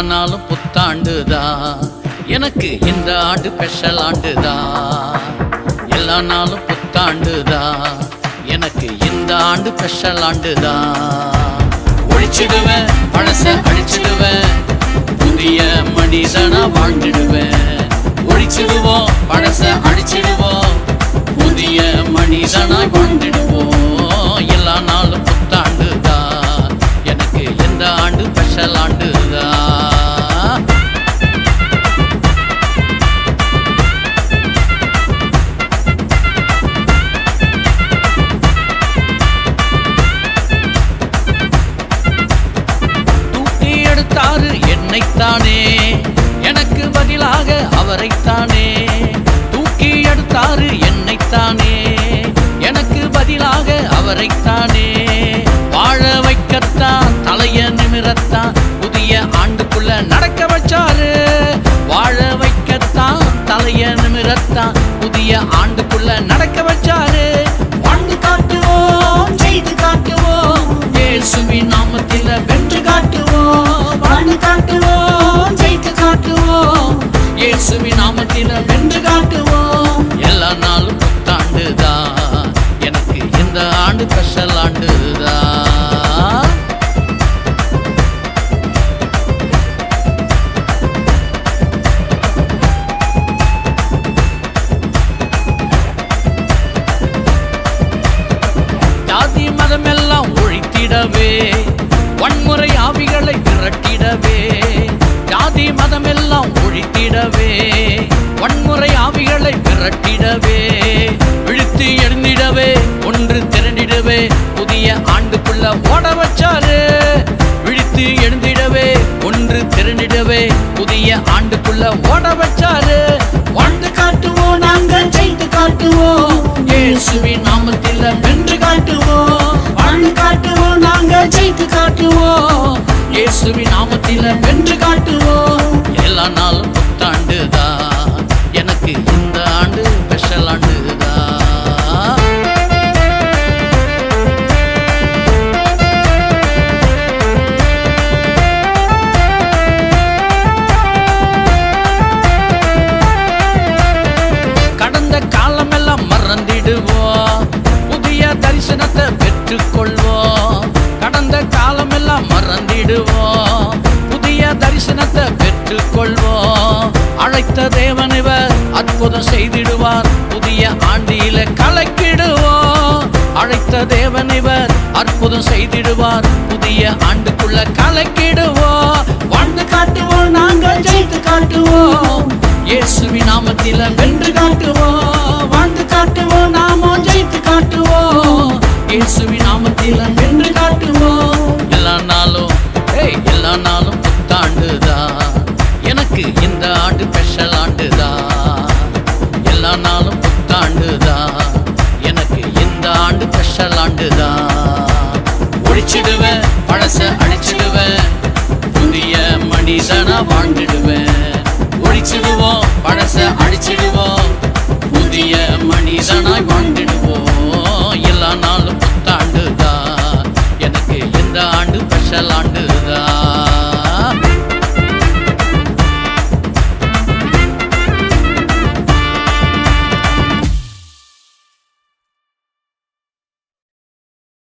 ஆனாலும் புத்தாண்டு தான் எனக்கு இந்த ஆண்டு ஸ்பெஷல் ஆண்டுதா? எல்லா நாளும் புத்தாண்டு தான் எனக்கு இந்த ஆண்டு ஸ்பெஷல் ஆண்டுதா? ஒழிச்சிடுவேன் பழச அழிச்சிடுவேன் புதிய மனிதனா வாழ்ந்துடுவேன். அவரைத்தானே தூக்கி எடுத்தாரு என்னைத்தானே? எனக்கு பதிலாக அவரைத்தானே? வாழ வைக்கத்தான் தலைய நிமிரத்தான் புதிய ஆண்டுக்குள்ள நடக்க வச்சாரு. வாழ வைக்கத்தான் தலைய நிமிரத்தான் புதிய ஆண்டுக்குள்ள நடக்க வச்சாரு. வாழ்ந்து காட்டுவோம் செய்து காட்டுவோம் இயேசுவின் நாமத்தில் ஸ்பெஷல் ஜாதி மதமெல்லாம் ஒழித்திடவே வன்முறை ஆவிகளை விரட்டிடவே ஜாதி மதமெல்லாம் ஒழித்திடவே வன்முறை ஆவிகளை விரட்டிடவே விழித்து எழுந்திடவே ஒன்று திரண்டிடவே புதிய ஆண்டுக்குள்ள ஓட வச்சாரு. விழித்து எழுந்திடவே ஒன்று திரண்டிடவே புதிய ஆண்டுக்குள்ள ஓட வச்சாரு. வாழ்ந்து காட்டுவோம் நாங்கள் ஜெயித்து காட்டுவோம். இயேசுவின் நாமத்தில் வென்று காட்டுவோம். வாழ்ந்து காட்டுவோம் நாங்கள் ஜெயித்து காட்டுவோம். இயேசுவின் நாமத்தில் வென்று காட்டுவோம். எல்லா நாளும் புதிய தரிசனத்தை பெற்றுக்கொள்வோம். கடந்த காலமெல்லாம் மறந்திடுவோம். புதிய தரிசனத்தை பெற்றுக்கொள்வோம். அழைத்த தேவன் இவர் அற்புதம் செய்திடுவார். புதிய ஆண்டியில கலக்கிடுவோம். அழைத்த தேவன் இவர் அற்புதம் செய்திடுவார். புதிய ஆண்டுக்குள்ள கலக்கிடுவோம். வாழ்ந்து காட்டுவோம் நாங்கள் ஜெயித்து காட்டுவோம். இயேசுவின் நாமத்தில வென்று காட்டுவோம். இயேசுவி நாமத்தில் நாமத்தில காட்டுவோம். எல்லா நாளும் எல்லா நாளும் புத்தாண்டுதா? எனக்கு இந்த ஆண்டு ஸ்பெஷல் ஆண்டுதா? எல்லா நாளும் புத்தாண்டுதா? எனக்கு இந்த ஆண்டு ஸ்பெஷல் ஆண்டுதா? தான் ஒழிச்சிடுவேன் பழச அழிச்சிடுவேன் புதிய மனிதனா வாழ்ந்துடுவேன்.